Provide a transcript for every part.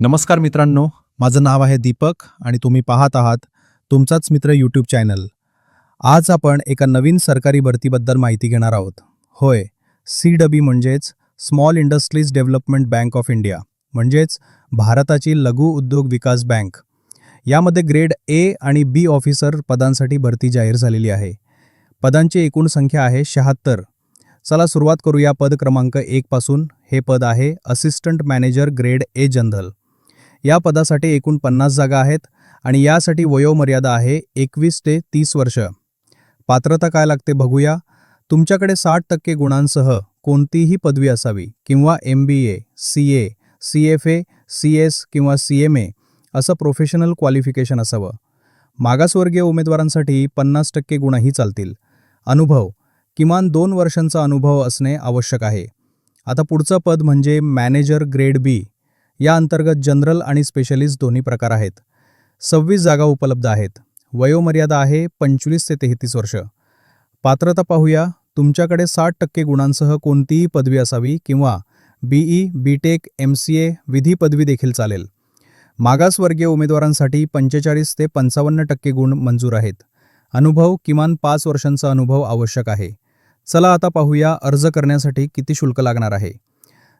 नमस्कार मित्रांनो माझं नाव आहे दीपक आणि तुम्ही पाहत आहात तुमचाच मित्र यूट्यूब चॅनल आज आपण एका नवीन सरकारी भरतीबद्दल माहिती घेणार आहोत. होय सी डबी म्हणजेच small industries development bank of India म्हणजेच भारताची लघु उद्योग विकास बँक यामध्ये ग्रेड ए आणि बी ऑफिसर पदांसाठी भरती जाहीर झालेली आहे. पदांची एकूण संख्या आहे शहात्तर. चला सुरुवात करूया पद क्रमांक एकपासून हे पद आहे assistant manager grade A general या पदासाठी एकूण पन्नास जागा आहेत आणि यासाठी वयोमर्यादा आहे एकवीस ते तीस वर्ष. पात्रता काय लागते बघूया. तुमच्याकडे साठ टक्के गुणांसह कोणतीही पदवी असावी किंवा M B A C A C F A C S किंवा सी एम ए असं प्रोफेशनल क्वालिफिकेशन असावं. मागासवर्गीय उमेदवारांसाठी पन्नास टक्के गुणही चालतील. अनुभव. किमान दोन वर्षांचा अनुभव असणे आवश्यक आहे. आता पुढचं पद म्हणजे मॅनेजर ग्रेड बी. या अंतर्गत जनरल आणि स्पेशलिस्ट दोन्ही प्रकार आहेत. सव्वीस जागा उपलब्ध आहेत. वयोमर्यादा आहे पंचवीस ते तेहतीस वर्ष. पात्रता पाहूया. तुमच्याकडे साठ टक्के गुणांसह कोणतीही पदवी असावी किंवा BE B tech M C A विधी पदवी देखील चालेल. मागासवर्गीय उमेदवारांसाठी पंचेचाळीस ते पंचावन्न टक्के गुण मंजूर आहेत. अनुभव किमान पाच वर्षांचा अनुभव आवश्यक आहे. चला आता पाहूया अर्ज करण्यासाठी किती शुल्क लागणार आहे.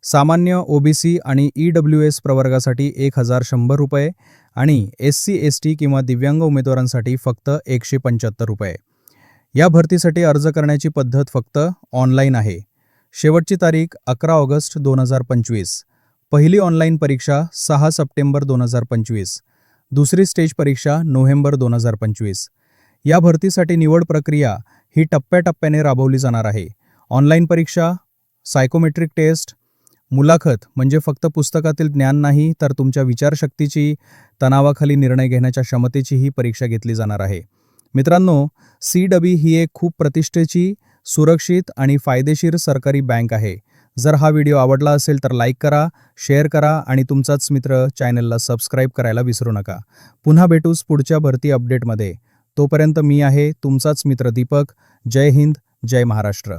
सामान्य ओबीसी आणि ई डब्ल्यू एस प्रवर्गासाठी एक हजार शंभर रुपये आणि एस सी एस टी किंवा दिव्यांग उमेदवारांसाठी फक्त एकशे पंच्याहत्तर रुपये. या भरतीसाठी अर्ज करण्याची पद्धत फक्त ऑनलाईन आहे. शेवटची तारीख अकरा ऑगस्ट दोन हजार पंचवीस. पहिली ऑनलाईन परीक्षा सहा सप्टेंबर दोन हजार पंचवीस. दुसरी स्टेज परीक्षा नोव्हेंबर दोन हजार पंचवीस. या भरतीसाठी निवड प्रक्रिया ही टप्प्याटप्प्याने राबवली जाणार आहे. ऑनलाईन परीक्षा सायकोमेट्रिक टेस्ट मुलाखत म्हणजे फक्त पुस्तकातील ज्ञान नाही तर तुमच्या विचारशक्तीची तणावाखाली निर्णय घेण्याच्या क्षमतेची ही परीक्षा घेतली जाणार आहे. मित्रांनो सी डबी ही एक खूप प्रतिष्ठेची सुरक्षित आणि फायदेशीर सरकारी बँक आहे. जर हा व्हिडिओ आवडला असेल तर लाईक करा शेअर करा आणि तुमचाच मित्र चॅनलला सबस्क्राईब करायला विसरू नका. पुन्हा भेटूच पुढच्या भरती अपडेटमध्ये. तोपर्यंत मी आहे तुमचाच मित्र दीपक. जय हिंद जय महाराष्ट्र.